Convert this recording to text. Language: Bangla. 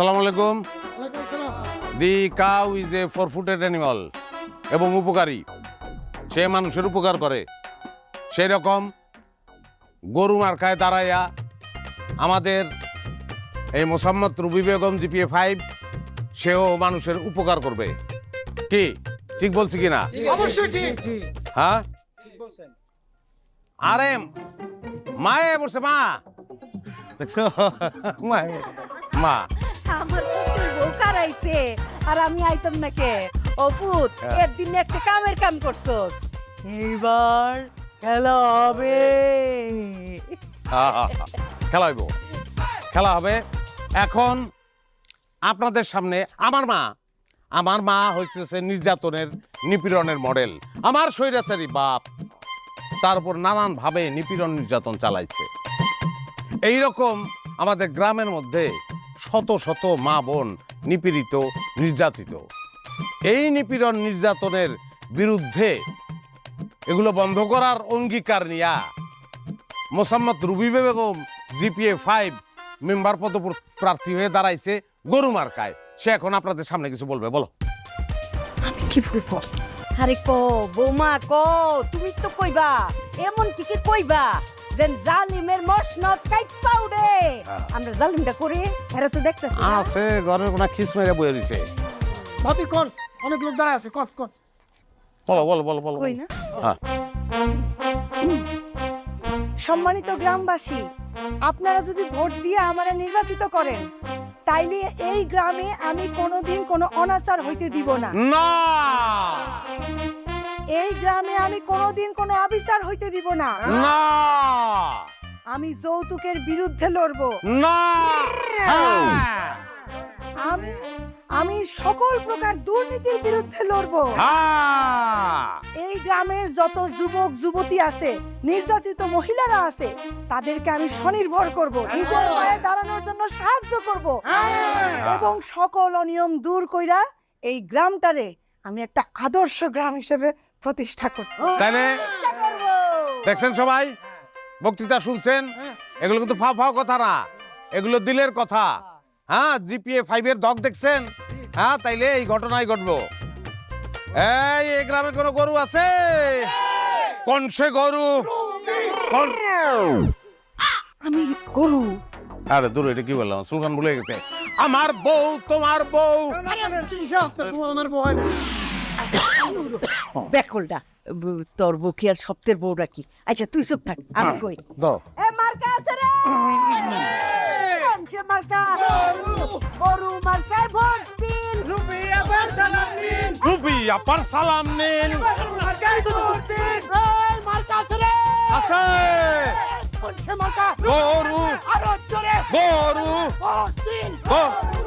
আসসালামু আলাইকুম। The cow is a four footed animal এবং উপকারী। সে মানুষের উপকার করে। সেই রকম গরু মার্কায় দাঁড়াইয়া আমাদের এই মোসাম্মদ রুবি বেগম জিপিএ ফাইভ সেও মানুষের উপকার করবে। কি? ঠিক বলছি কি না? ঠিক হ্যাঁ? আরে মায়ে বসে মা। দেখছ? মায়ে মা। আমার পুতুল বউ কারাইছে। আর আমি আইতাম না কে ও পুত হ্যাঁ। এর দিন একটা কামের কাম করছস। এইবার খেলা হবে। খেলা হইব। খেলা হবে। এখন আপনাদের সামনে আমার মা। আমার মা হচ্ছে নির্যাতনের নিপীড়নের মডেল। আমার স্বৈরাচারী বাপ। তার উপর নানানভাবে নিপীড়ন নির্যাতন চালাইছে। এই রকম আমাদের গ্রামের মধ্যে শত শত মা বোন নিপীড়িত, নির্যাতিত। এই নিপীড়ন নির্যাতনের বিরুদ্ধে এগুলো বন্ধ করার অঙ্গীকার নিয়া Mosammat Rubi Begum, GPA five member পদ প্রার্থী হয়ে দাঁড়াইছে গরু মার্কায়। সে এখন আপনাদের সামনে কিছু বলবে, বলো। আমি কি বলব? আরে কো, বৌমা, কো, তুমি তো কইবা। এমন কি কি কইবা? যেন জালিমের কাইপা উড়ে হ্যাঁ। আমরা জালিমটা করি এরা তো দেখতেছি না। আছে ঘরের কোনা খিস মেরে দিছে। ভাবি কন? অনেক লোক দাঁড়ায় আছে বলো বলো বলো বলো কই না? হ্যাঁ। সম্মানিত গ্রামবাসী আপনারা যদি ভোট দিয়ে আমারে নির্বাচিত করেন তাইলে এই গ্রামে আমি কোনোদিন কোনো অনাচার হইতে দিব না। না! এই গ্রামে আমি কোনোদিন কোনো অবিচার হইতে দিব না। না। আমি যৌতুকের বিরুদ্ধে লড়বো। না। আমি আমি সকল প্রকার দুর্নীতির বিরুদ্ধে লড়বো। হ্যাঁ। এই গ্রামের যত যুবক যুবতী আছে নির্যাতিত মহিলারা আছে তাদেরকে আমি স্বনির্ভর করব নিজের পায়ে দাঁড়ানোর জন্য সাহায্য করব। এবং সকল অনিয়ম দূর কইরা এই গ্রামটারে আমি একটা আদর্শ গ্রাম হিসেবে প্রতিষ্ঠা চেষ্টা করব। দেখছেন সবাই? বক্তৃতা শুনছেন? এগুলো কিন্তু ফাও ফাও কথা না এগুলো দিলের কথা। হ্যাঁ জিপিএ ফাইভের দগ দেখছেন? হ্যাঁ তাইলে এই ঘটনাই ঘটবো। এই এই গ্রামে কোনো গরু আছে? কনসে গরু? আমি গরু। আরে দূর এটা কি বললাম? সুলকান ভুলে গেছে। আমার বউ তোমার বউ। আমার বয় না বেকলটা ব- তোর বকি আর সপ্তের বউরা কি? আচ্ছা তুই চুপ থাক আমি কই এ মার্কা আছে রে! সে মার্কা। গরু মার্কায় ভোট দিন। রুবি আপার সালাম নিন। আছে গরু গরু গো-